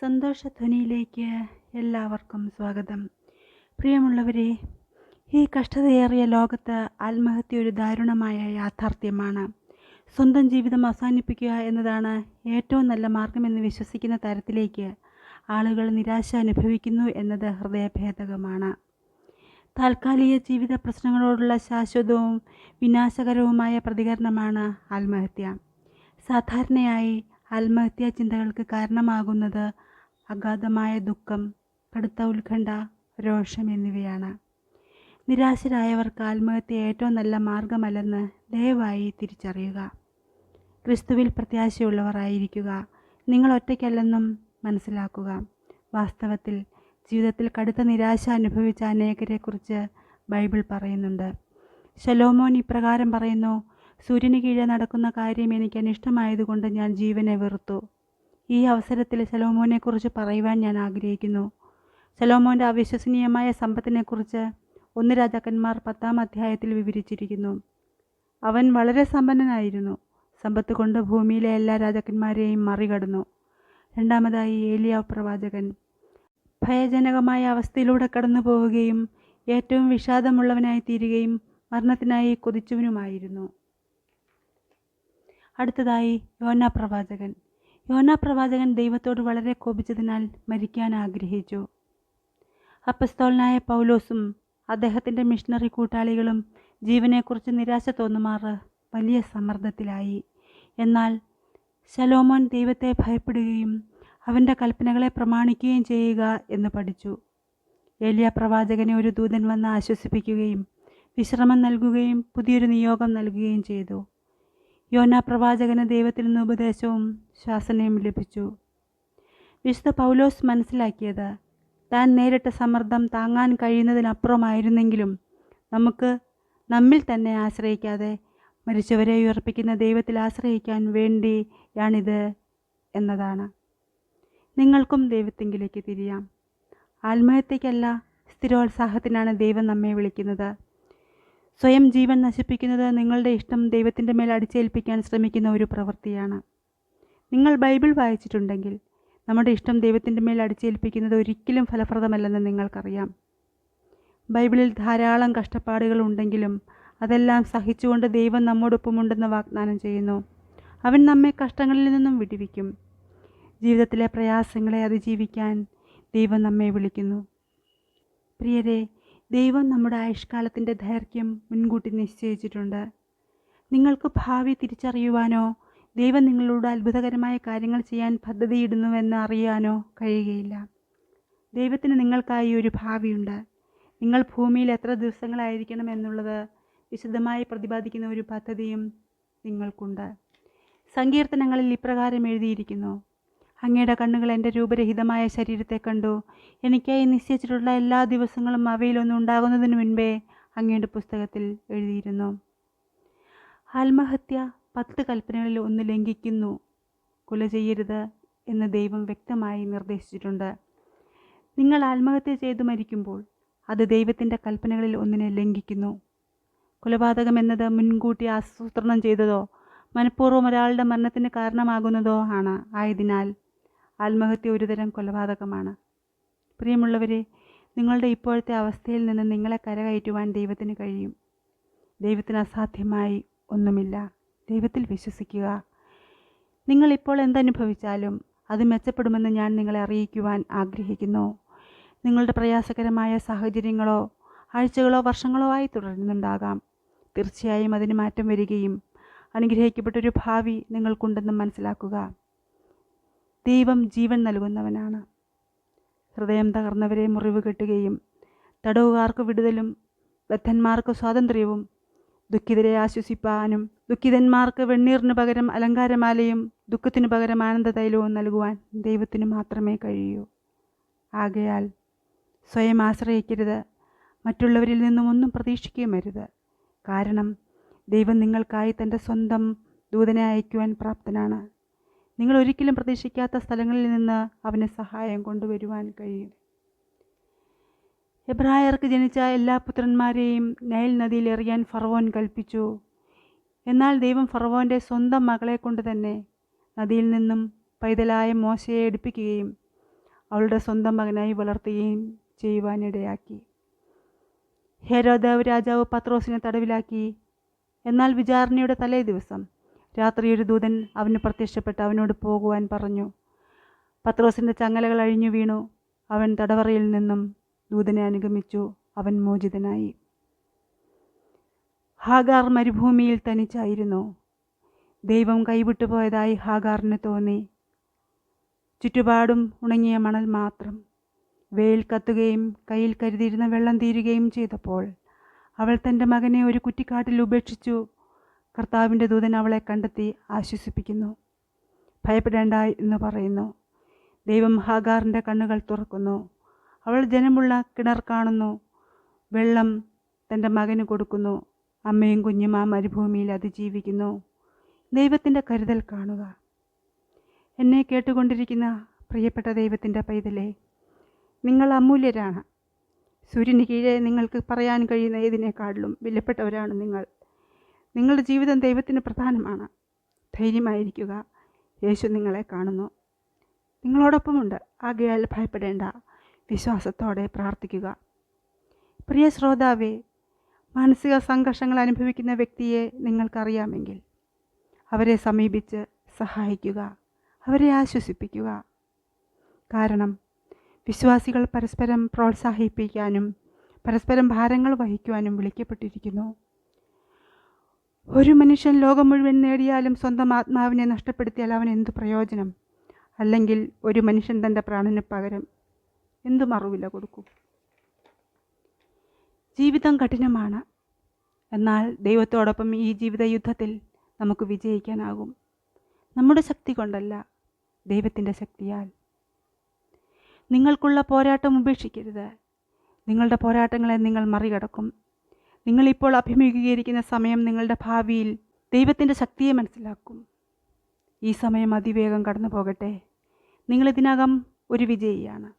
സന്തോഷധ്വനിയിലേക്ക് എല്ലാവർക്കും സ്വാഗതം. പ്രിയമുള്ളവരെ ഈ കഷ്ടതയേറിയ ലോകത്ത് ആത്മഹത്യ ഒരു ദാരുണമായ യാഥാർത്ഥ്യമാണ്. സ്വന്തം ജീവിതം അവസാനിപ്പിക്കുക എന്നതാണ് ഏറ്റവും നല്ല മാർഗമെന്ന് വിശ്വസിക്കുന്ന തരത്തിലേക്ക് ആളുകൾ നിരാശ അനുഭവിക്കുന്നു എന്നത് ഹൃദയഭേദകമാണ്. താൽക്കാലിക ജീവിത പ്രശ്നങ്ങളോടുള്ള ശാശ്വതവും വിനാശകരവുമായ പ്രതികരണമാണ് ആത്മഹത്യ. സാധാരണയായി ആത്മഹത്യാ ചിന്തകൾക്ക് കാരണമാകുന്നത് അഗാധമായ ദുഃഖം കടുത്ത ഉത്കണ്ഠ രോഷം എന്നിവയാണ്. നിരാശരായവർക്ക് ആത്മഹത്യ ഏറ്റവും നല്ല മാർഗമല്ലെന്ന് ദയവായി തിരിച്ചറിയുക. ക്രിസ്തുവിൽ പ്രത്യാശയുള്ളവരായിരിക്കുക നിങ്ങൾ ഒറ്റയ്ക്കല്ലെന്നും മനസ്സിലാക്കുക. വാസ്തവത്തിൽ ജീവിതത്തിൽ കടുത്ത നിരാശ അനുഭവിച്ച അനേകരെക്കുറിച്ച് ബൈബിൾ പറയുന്നുണ്ട്. ശലോമോൻ ഇപ്രകാരം പറയുന്നു സൂര്യന് കീഴെ നടക്കുന്ന കാര്യം എനിക്ക് അനിഷ്ടമായതുകൊണ്ട് ഞാൻ ജീവനെ വെറുത്തു. ഈ അവസരത്തിൽ സലോമോനെക്കുറിച്ച് പറയുവാൻ ഞാൻ ആഗ്രഹിക്കുന്നു. സലോമോന്റെ അവിശ്വസനീയമായ സമ്പത്തിനെക്കുറിച്ച് ഒന്ന് രാജാക്കന്മാർ പത്താം അധ്യായത്തിൽ വിവരിച്ചിരിക്കുന്നു. അവൻ വളരെ സമ്പന്നനായിരുന്നു. സമ്പത്ത് കൊണ്ട് ഭൂമിയിലെ എല്ലാ രാജാക്കന്മാരെയും മറികടന്നു. രണ്ടാമതായി ഏലിയ പ്രവാചകൻ. ഭയജനകമായ അവസ്ഥയിലൂടെ കടന്നു പോവുകയും ഏറ്റവും വിഷാദമുള്ളവനായി തീരുകയും മരണത്തിനായി കൊതിച്ചവനുമായിരുന്നു. അടുത്തതായി യോന പ്രവാചകൻ യോന പ്രവാചകൻ ദൈവത്തോട് വളരെ കോപിച്ചതിനാൽ മരിക്കാൻ ആഗ്രഹിച്ചു. അപ്പസ്തോലനായ പൗലോസും അദ്ദേഹത്തിന്റെ മിഷണറി കൂട്ടാളികളും ജീവനെക്കുറിച്ച് നിരാശ തോന്നുമാറ് വലിയ സമ്മർദ്ദത്തിലായി. എന്നാൽ ശലോമോൻ ദൈവത്തെ ഭയപ്പെടുകയും അവന്റെ കൽപ്പനകളെ പ്രമാണിക്കുകയും ചെയ്യുക എന്ന് പഠിച്ചു. ഏലിയ പ്രവാചകനെ ഒരു ദൂതൻ വന്ന് ആശ്വസിപ്പിക്കുകയും വിശ്രമം നൽകുകയും പുതിയൊരു നിയോഗം നൽകുകയും ചെയ്തു. യോന പ്രവാചകന് ദൈവത്തിൽ നിന്ന് ഉപദേശവും ശാസനയും ലഭിച്ചു. വിശുദ്ധ പൗലോസ് മനസ്സിലാക്കിയത് താൻ നേരിട്ട സമ്മർദ്ദം താങ്ങാൻ കഴിയുന്നതിനപ്പുറമായിരുന്നെങ്കിലും നമുക്ക് നമ്മിൽ തന്നെ ആശ്രയിക്കാതെ മരിച്ചവരെ ഉയർപ്പിക്കുന്ന ദൈവത്തിൽ ആശ്രയിക്കാൻ വേണ്ടിയാണിത് എന്നതാണ്. നിങ്ങൾക്കും ദൈവത്തെങ്കിലേക്ക് തിരിയാം. ആത്മഹത്യക്കല്ല സ്ഥിരോത്സാഹത്തിനാണ് ദൈവം നമ്മെ വിളിക്കുന്നത്. സ്വയം ജീവൻ നശിപ്പിക്കുന്നത് നിങ്ങളുടെ ഇഷ്ടം ദൈവത്തിന്റെ മേൽ അടിച്ചേൽപ്പിക്കാൻ ശ്രമിക്കുന്ന ഒരു പ്രവൃത്തിയാണ്. നിങ്ങൾ ബൈബിൾ വായിച്ചിട്ടുണ്ടെങ്കിൽ നമ്മുടെ ഇഷ്ടം ദൈവത്തിന്റെ മേൽ അടിച്ചേൽപ്പിക്കുന്നത് ഒരിക്കലും ഫലപ്രദമല്ലെന്ന് നിങ്ങൾക്കറിയാം. ബൈബിളിൽ ധാരാളം കഷ്ടപ്പാടുകൾ ഉണ്ടെങ്കിലും അതെല്ലാം സഹിച്ചുകൊണ്ട് ദൈവം നമ്മോടൊപ്പമുണ്ടെന്ന് വാഗ്ദാനം ചെയ്യുന്നു. അവൻ നമ്മെ കഷ്ടങ്ങളിൽ നിന്നും വിടുവിക്കും. ജീവിതത്തിലെ പ്രയാസങ്ങളെ അതിജീവിക്കാൻ ദൈവം നമ്മെ വിളിക്കുന്നു. പ്രിയരെ ദൈവം നമ്മുടെ ആയുഷ്കാലത്തിന്റെ ദൈർഘ്യം മുൻകൂട്ടി നിശ്ചയിച്ചിട്ടുണ്ട്. നിങ്ങൾക്ക് ഭാവി തിരിച്ചറിയുവാനോ ദൈവം നിങ്ങളോട് അത്ഭുതകരമായ കാര്യങ്ങൾ ചെയ്യാൻ പദ്ധതിയിടുന്നുവെന്ന് അറിയാനോ കഴിയുകയില്ല. ദൈവത്തിന് നിങ്ങൾക്കായി ഒരു ഭാവിയുണ്ട്. നിങ്ങൾ ഭൂമിയിൽ എത്ര ദിവസങ്ങളായിരിക്കണം എന്നുള്ളത് വിശദമായി പ്രതിപാദിക്കുന്ന ഒരു പദ്ധതിയും നിങ്ങൾക്കുണ്ട്. സങ്കീർത്തനങ്ങളിൽ ഇപ്രകാരം എഴുതിയിരിക്കുന്നു. അങ്ങയുടെ കണ്ണുകൾ എന്റെ രൂപരഹിതമായ ശരീരത്തെ കണ്ടു. എനിക്കായി നിശ്ചയിച്ചിട്ടുള്ള എല്ലാ ദിവസങ്ങളും അവയിലൊന്നും ഉണ്ടാകുന്നതിന് മുൻപേ അങ്ങയുടെ പുസ്തകത്തിൽ എഴുതിയിരുന്നു. ആത്മഹത്യ പത്ത് കൽപ്പനകളിൽ ഒന്ന് ലംഘിക്കുന്നു. കൊല ചെയ്യരുത് എന്ന് ദൈവം വ്യക്തമായി നിർദ്ദേശിച്ചിട്ടുണ്ട്. നിങ്ങൾ ആത്മഹത്യ ചെയ്തു മരിക്കുമ്പോൾ അത് ദൈവത്തിന്റെ കൽപ്പനകളിൽ ഒന്നിനെ ലംഘിക്കുന്നു. കൊലപാതകം എന്നത് മുൻകൂട്ടി ആസൂത്രണം ചെയ്തതോ മനഃപൂർവം ഒരാളുടെ മരണത്തിന് കാരണമാകുന്നതോ ആണ്. ആയതിനാൽ ആത്മഹത്യ ഒരുതരം കൊലപാതകമാണ്. പ്രിയമുള്ളവരെ നിങ്ങളുടെ ഇപ്പോഴത്തെ അവസ്ഥയിൽ നിന്ന് നിങ്ങളെ കരകയറ്റുവാൻ ദൈവത്തിന് കഴിയും. ദൈവത്തിന് അസാധ്യമായി ഒന്നുമില്ല. ദൈവത്തിൽ വിശ്വസിക്കുക. നിങ്ങളിപ്പോൾ എന്തനുഭവിച്ചാലും അത് മെച്ചപ്പെടുമെന്ന് ഞാൻ നിങ്ങളെ അറിയിക്കുവാൻ ആഗ്രഹിക്കുന്നു. നിങ്ങളുടെ പ്രയാസകരമായ സാഹചര്യങ്ങളോ ആഴ്ചകളോ വർഷങ്ങളോ ആയി തുടരുന്നുണ്ടാകാം. തീർച്ചയായും അതിന് മാറ്റം വരികയും അനുഗ്രഹിക്കപ്പെട്ടൊരു ഭാവി നിങ്ങൾക്കുണ്ടെന്നും മനസ്സിലാക്കുക. ദൈവം ജീവൻ നൽകുന്നവനാണ്. ഹൃദയം തകർന്നവരെ മുറിവ് കെട്ടുകയും തടവുകാർക്ക് വിടുതലും ബദ്ധന്മാർക്ക് സ്വാതന്ത്ര്യവും ദുഃഖിതരെ ആശ്വസിപ്പാനും ദുഃഖിതന്മാർക്ക് വെണ്ണീറിന് പകരം അലങ്കാരമാലയും ദുഃഖത്തിനു പകരം ആനന്ദ തൈലവും നൽകുവാൻ ദൈവത്തിന് മാത്രമേ കഴിയൂ. ആകയാൽ സ്വയം ആശ്രയിക്കരുത്. മറ്റുള്ളവരിൽ നിന്നും ഒന്നും പ്രതീക്ഷിക്കുകയും അരുത്. കാരണം ദൈവം നിങ്ങൾക്കായി തന്റെ സ്വന്തം ദൂതനെ അയക്കുവാൻ പ്രാപ്തനാണ്. നിങ്ങൾ ഒരിക്കലും പ്രതീക്ഷിക്കാത്ത സ്ഥലങ്ങളിൽ നിന്ന് അവന് സഹായം കൊണ്ടുവരുവാൻ കഴിയും. എബ്രായർക്ക് ജനിച്ച എല്ലാ പുത്രന്മാരെയും നൈൽ നദിയിൽ എറിയാൻ ഫറവോൻ കൽപ്പിച്ചു. എന്നാൽ ദൈവം ഫറവോന്റെ സ്വന്തം മകളെ കൊണ്ട് തന്നെ നദിയിൽ നിന്നും പൈതലായ മോശയെ എടുപ്പിക്കുകയും അവളുടെ സ്വന്തം മകനായി വളർത്തുകയും ചെയ്യുവാനിടയാക്കി. ഹേരോദേവ് രാജാവ് പത്രോസിനെ തടവിലാക്കി. എന്നാൽ വിചാരണയുടെ തലേ ദിവസം രാത്രി ഒരു ദൂതൻ അവന് പ്രത്യക്ഷപ്പെട്ട് അവനോട് പോകുവാൻ പറഞ്ഞു. പത്രോസിന്റെ ചങ്ങലകൾ അഴിഞ്ഞു വീണു. അവൻ തടവറയിൽ നിന്നും ദൂതനെ അനുഗമിച്ചു. അവൻ മോചിതനായി. ഹാഗാർ മരുഭൂമിയിൽ തനിച്ചായിരുന്നു. ദൈവം കൈവിട്ടു പോയതായി ഹാഗാറിന് തോന്നി. ചുറ്റുപാടും ഉണങ്ങിയ മണൽ മാത്രം. വെയിൽ കത്തുകയും കയ്യിൽ കരുതിയിരുന്ന വെള്ളം തീരുകയും ചെയ്തപ്പോൾ അവൾ തന്റെ മകനെ ഒരു കുറ്റിക്കാട്ടിൽ ഉപേക്ഷിച്ചു. കർത്താവിന്റെ ദൂതൻ അവളെ കണ്ടെത്തി ആശ്വസിപ്പിക്കുന്നു. ഭയപ്പെടേണ്ട എന്ന് പറയുന്നു. ദൈവം ഹാഗാറിന്റെ കണ്ണുകൾ തുറക്കുന്നു. അവൾ ജനമുള്ള കിണർ കാണുന്നു. വെള്ളം തന്റെ മകന് കൊടുക്കുന്നു. അമ്മയും കുഞ്ഞും ആ മരുഭൂമിയിൽ അതിജീവിക്കുന്നു. ദൈവത്തിന്റെ കരുതൽ കാണുക. എന്നെ കേട്ടുകൊണ്ടിരിക്കുന്ന പ്രിയപ്പെട്ട ദൈവത്തിന്റെ പൈതലേ നിങ്ങൾ അമൂല്യരാണ്. സൂര്യന് കീഴെ നിങ്ങൾക്ക് പറയാൻ കഴിയുന്ന ഏതിനേക്കാളിലും വിലപ്പെട്ടവരാണ് നിങ്ങൾ. നിങ്ങളുടെ ജീവിതം ദൈവത്തിന് പ്രധാനമാണ്. ധൈര്യമായിരിക്കുക. യേശു നിങ്ങളെ കാണുന്നു. നിങ്ങളോടൊപ്പമുണ്ട്. ആകയാൽ ഭയപ്പെടേണ്ട. വിശ്വാസത്തോടെ പ്രാർത്ഥിക്കുക. പ്രിയ ശ്രോതാവേ മാനസിക സംഘർഷങ്ങൾ അനുഭവിക്കുന്ന വ്യക്തിയെ നിങ്ങൾക്കറിയാമെങ്കിൽ അവരെ സമീപിച്ച് സഹായിക്കുക. അവരെ ആശ്വസിപ്പിക്കുക. കാരണം വിശ്വാസികൾ പരസ്പരം പ്രോത്സാഹിപ്പിക്കാനും പരസ്പരം ഭാരങ്ങൾ വഹിക്കുവാനും വിളിക്കപ്പെട്ടിരിക്കുന്നു. ഒരു മനുഷ്യൻ ലോകം മുഴുവൻ നേടിയാലും സ്വന്തം ആത്മാവിനെ നഷ്ടപ്പെടുത്തിയാൽ അവൻ എന്തു പ്രയോജനം? അല്ലെങ്കിൽ ഒരു മനുഷ്യൻ തന്റെ പ്രാണന് പകരം എന്തു മറുവില കൊടുക്കും? ജീവിതം കഠിനമാണ്. എന്നാൽ ദൈവത്തോടൊപ്പം ഈ ജീവിത യുദ്ധത്തിൽ നമുക്ക് വിജയിക്കാനാകും. നമ്മുടെ ശക്തി കൊണ്ടല്ല ദൈവത്തിന്റെ ശക്തിയാൽ. നിങ്ങൾക്കുള്ള പോരാട്ടം ഉപേക്ഷിക്കരുത്. നിങ്ങളുടെ പോരാട്ടങ്ങളെ നിങ്ങൾ മറികടക്കും. നിങ്ങളിപ്പോൾ അഭിമുഖീകരിക്കുന്ന സമയം നിങ്ങളുടെ ഭാവിയിൽ ദൈവത്തിന്റെ ശക്തിയെ മനസ്സിലാക്കും. ഈ സമയം അതിവേഗം കടന്നു പോകട്ടെ. നിങ്ങളിതിനകം ഒരു വിജയിയാണ്.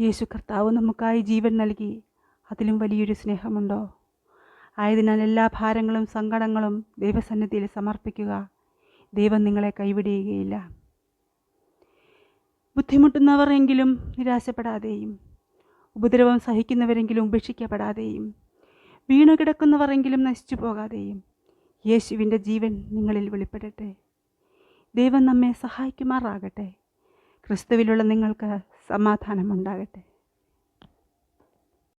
യേശു കർത്താവ് നമുക്കായി ജീവൻ നൽകി. അതിലും വലിയൊരു സ്നേഹമുണ്ടോ? ആയതിനാൽ എല്ലാ ഭാരങ്ങളും സങ്കടങ്ങളും ദൈവസന്നിധിയിൽ സമർപ്പിക്കുക. ദൈവം നിങ്ങളെ കൈവിടുകയില്ല. ബുദ്ധിമുട്ടുന്നവർ എങ്കിലും നിരാശപ്പെടാതെയും ഉപദ്രവം സഹിക്കുന്നവരെങ്കിലും ഉപേക്ഷിക്കപ്പെടാതെയും വീണു കിടക്കുന്നവരെങ്കിലും നശിച്ചു പോകാതെയും യേശുവിന്റെ ജീവൻ നിങ്ങളിൽ വെളിപ്പെടട്ടെ. ദൈവം നമ്മെ സഹായിക്കുമാറാകട്ടെ. ക്രിസ്തുവിലുള്ള നിങ്ങൾക്ക് സമാധാനമുണ്ടാകട്ടെ.